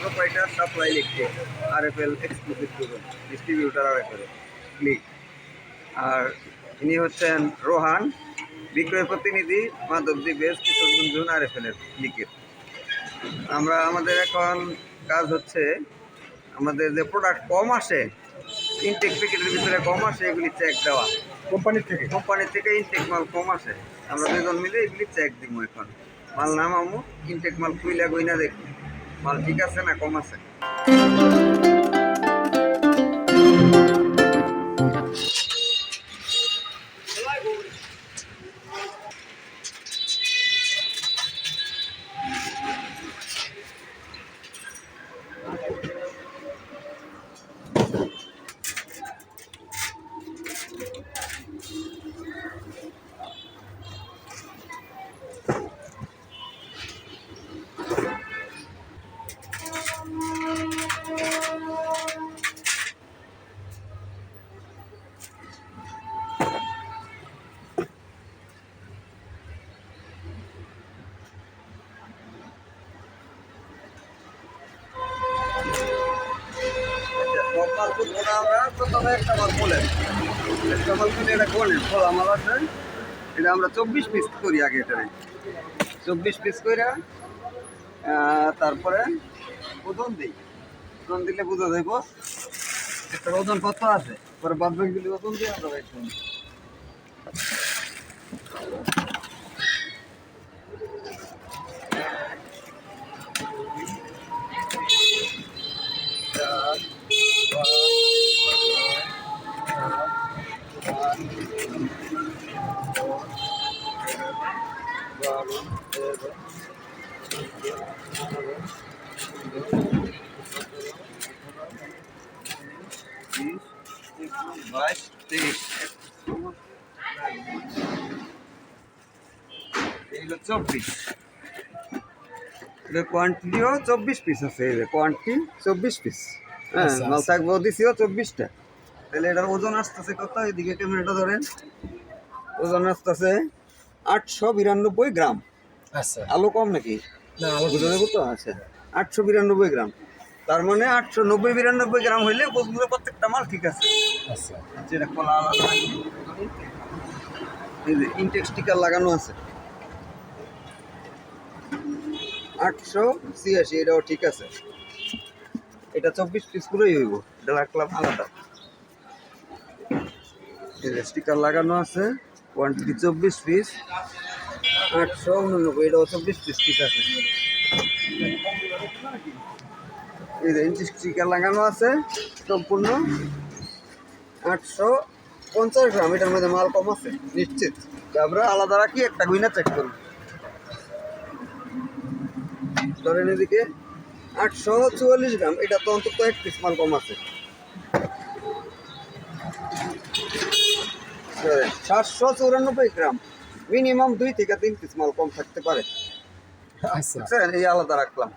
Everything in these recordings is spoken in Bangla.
প্রোপাইটার সাপ্লাই লিখছে আর F L exclusive distributor R F L click আর ইনি হচ্ছেন রোহান বিক্রয় প্রতিনিধি মাধবদী বেশ কিশোরগঞ্জ আর এফ এল এর লিখের আমরা আমাদের এখন কাজ হচ্ছে আমাদের যে প্রোডাক্ট কম আসে ইনটেক প্যাকেটের ভিতরে কম আসে এগুলি চেক দেওয়া কোম্পানির থেকে। কোম্পানি থেকে ইনটেক মাল কম আসে। আমরা দুজন মিলে এগুলি চেক দিব এখন। মাল নাম আমু ইনটেক মাল খুইলা গইনা দেখি। মাল ঠিক আছে না কম আছে? আমরা একটা মাল বলেন। একটা মাল এটা খোলা মাল আছে এটা আমরা চব্বিশ পিস করি আগে এটারে। চব্বিশ পিস করে তারপরে ওজন দিই। ওজন দিলে বুঝা যাইব একটা ওজন কত আছে? পরে বাদ বাকিগুলি ওজন দিয়ে আমরা বাইর করব। চার, পাঁচ, বারো তেরো বিশ একুশ বাইশ তেইশ এইগুলো চব্বিশ। এটা কোয়ান্টিটিও চব্বিশ পিস আছে। এই কোয়ান্টিটি চব্বিশ পিস হ্যাঁ আচ্ছা, আচ্ছা। চব্বিশটা। তাহলে এটার ওজন আসতেছে কত? এদিকে ক্যামেরাটা ধরেন। ওজন আসতেছে আটশো বিরানব্বই গ্রাম। আচ্ছা। আলু কম নাকি? না বুঝতে? তো আচ্ছা। আটশো বিরানব্বই গ্রাম। তার মানে আটশো নব্বই বিরানব্বই গ্রাম হইলে বুঝব প্রত্যেকটা মাল ঠিক আছে। আচ্ছা। যেটা কলা আলাদা ইনটেক স্টিকার লাগানো আছে। আটশো ছিয়াশি এটাও ঠিক আছে। এটা চব্বিশ পিস করেই হইব। এটা রাখলাম আলাদা। স্টিকার লাগানো আছে কোয়ান্টিটি চব্বিশ পিস আটশো উননব্বই, এটাও চব্বিশ পিস ঠিক আছে। এই যে স্টিকার লাগানো আছে, সম্পূর্ণ আটশো পঞ্চাশ গ্রাম, এটার মধ্যে মাল কম আছে, নিশ্চিত। আমরা আলাদা রাখি, একটা গুইনা চেক করুন ধরেন এদিকে আটশো চুয়াল্লিশ গ্রাম, এটা তো অন্তত এক পিস মাল কম আছে। সাতশো চৌরানব্বই গ্রাম। মিনিমাম দুই থেকে তিন পিস মাল কম থাকতে পারে। আচ্ছা। বুঝছেন এই আলাদা রাখলাম।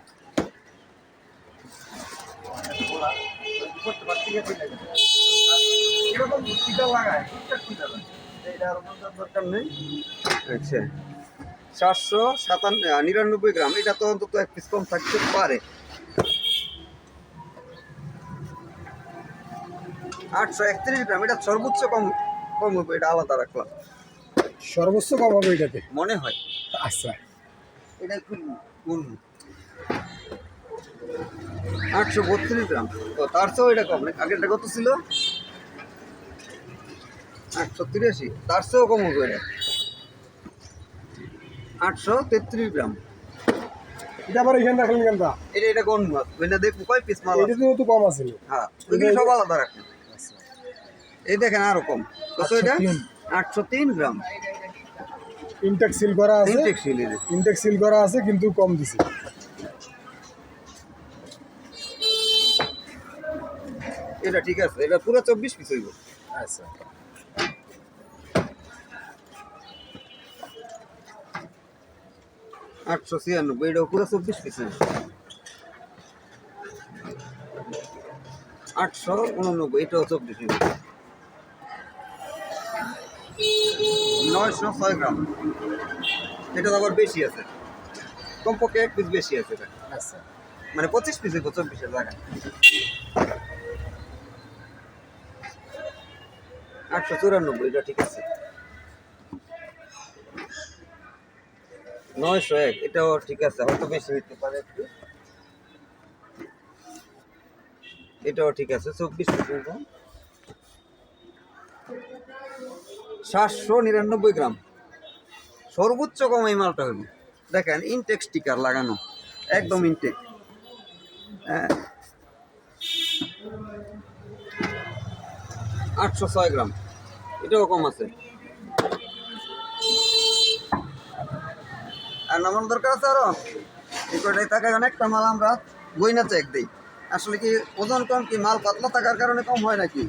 নেই। আচ্ছা। সাতশো সাতান্ন নিরানব্বই গ্রাম। এটা তো অন্তত এক পিস কম থাকতে পারে। আটশো একত্রিশ গ্রাম। এটা সর্বোচ্চ কম এটা আলাদা রাখলাম। সর্বোচ্চ কম হবে এটাতে? মনে হয়। আচ্ছা। এটা একটু আটশো বত্রিশ গ্রাম। তো তার চেয়েও এটা কম। আগেরটা কত ছিল? আটশো তিরাশি। তার চেয়েও কম হবে এটা আটশো তেত্রিশ গ্রাম। এটা আবার এখানে রাখলেন কেন এটা এটা কোন মাছ এটা দেখব কয় পিস মাল? এটাতেও তো কম আছে। হ্যাঁ সব আলাদা রাখেন এই দেখেন আরও কম। কত এটা? 803 আটশো তিন গ্রাম। ইনটেক সিল করা আছে। ইনটেক সিলি ইনটেক সিল করা আছে কিন্তু কম দিছি। এটা ঠিক আছে। এটা পুরো চব্বিশ পিস হইব। আচ্ছা। আটশো ছিয়ানব্বই এটা পুরো চব্বিশ পিস হইব। আটশো উননব্বই এটাও চব্বিশ হইব। নয়শো ছয় গ্রাম। এটা তো আবার বেশি আছে। কমপক্ষে এক পিস বেশি আছে এটা। আচ্ছা। মানে পঁচিশ পিসে চব্বিশের জায়গায় আটশো চুরানব্বই এটা ঠিক আছে। নয়শো এক এটাও ঠিক আছে। হয়তো বেশি হইতে পারে একটু। এটাও ঠিক আছে চব্বিশ পিসের সাতশো নিরানব্বই গ্রাম। সর্বোচ্চ কম এই মালটা হইল দেখেন ইনটেক স্টিকার লাগানো। একদম ইনটেক হ্যাঁ। আটশো ছয় গ্রাম। এটাও কম আছে। আর নামানো দরকার আছে আরও? এই কয়টাই টাকা অনেকটা মাল আমরা গইনা চেক দিই। আসলে কি ওজন কম কি মাল পাতলা থাকার কারণে কম হয় নাকি?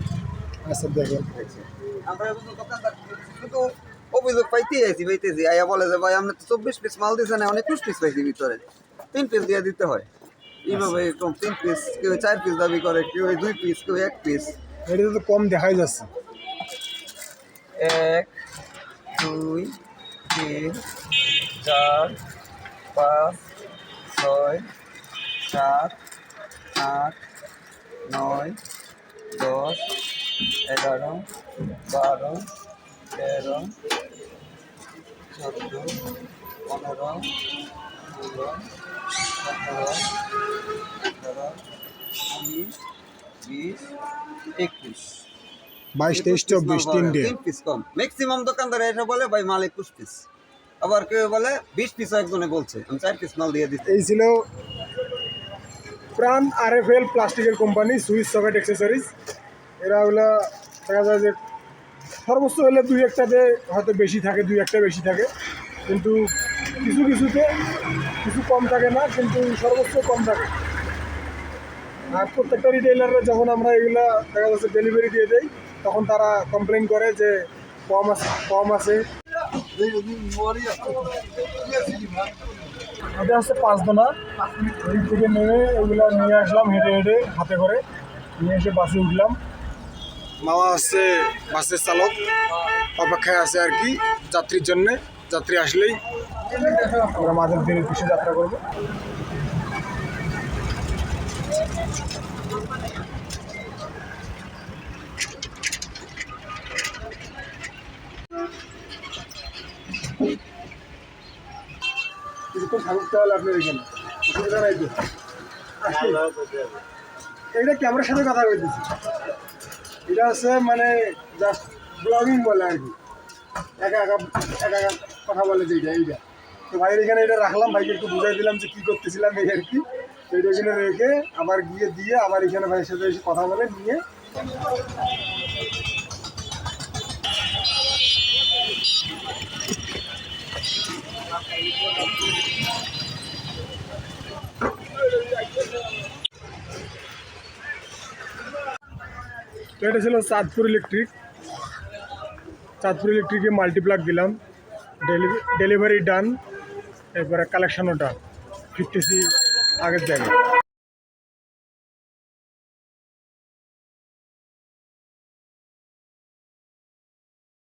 আচ্ছা দেখেন। আমরা এখন শুধু অভিযোগ পাইতেই আইছি পাইতেছি। আয়া বলে যে ভাই আপনি তো চব্বিশ পিস মাল দিয়েছেন অনেক একুশ পিস পাইছি ভিতরে। তিন পিস দিয়ে দিতে হয়। এইভাবে এরকম তিন পিস কেউ চার পিস দাবি করে কেউ দুই পিস কেউ এক পিস এটা তো কম দেখাই যাচ্ছে। এক দুই তিন চার পাঁচ ছয় সাত আট নয় দশ এগারো বারো তেরো চোদ্দ পনেরো ষোলো সতেরো আঠারো উনিশ বিশ একুশ। বাইশ তেইশ চব্বিশ তিন পিস কম। ম্যাক্সিমাম দোকানদার বলে ভাই মাল একুশ পিস। আবার কেউ বলে বিশ পিস একজনে বলছে। আমি চার পিস মাল দিয়ে দিচ্ছি। এই ছিল প্রাণ আর এফ এল প্লাস্টিকের কোম্পানি সুইস সকেট অ্যাক্সেসরিজ। এরা হলো দেখা যায় যে সর্বোচ্চ হলে দুই একটাতে হয়তো বেশি থাকে, দুই একটা বেশি থাকে। কিন্তু কিছু কিছুতে কিছু কম থাকে না, কিন্তু সর্বোচ্চ কম থাকে। আর প্রত্যেকটা রিটেইলাররা যখন আমরা এগুলা দেখা যাচ্ছে ডেলিভারি দিয়ে দেই, তখন তারা কমপ্লেন করে যে কম আছে কম আছে। এটা হচ্ছে পাঁচদোনা ওই থেকে নেমে এগুলা নিয়ে আসলাম হেঁটে হেঁটে হাতে করে। নিয়ে এসে বাসে উঠলাম। মামা হচ্ছে বাসের চালক অপেক্ষায় আছে আর কি যাত্রীর জন্যে। যাত্রী আসলেই আমরা মাঝের দিনের পিছিয়ে যাত্রা করব। কিছুক্ষণ থাকতে হলে আপনার এখানে অসুবিধা নাই তো। এটা ক্যামেরার সাথে কথা বলতেছি। এটা হচ্ছে মানে জাস্ট ব্লগিং বলে আর কি। একা একা একা একা কথা বলে যেটা এইটা। তো ভাইয়ের এখানে এটা রাখলাম, ভাইকে একটু বুঝাই দিলাম যে কী করতেছিলাম এই আর কি। তো এটা এখানে রেখে আবার গিয়ে দিয়ে আবার এখানে ভাইয়ের সাথে এসে কথা বলে নিয়ে এটা ছিল চাঁদপুর ইলেকট্রিক। চাঁদপুর ইলেকট্রিকে মাল্টিপ্লাক দিলাম। ডেলিভারি ডান এরপরে কালেকশনও ডান ফিফটি সি আগের জায়গায়।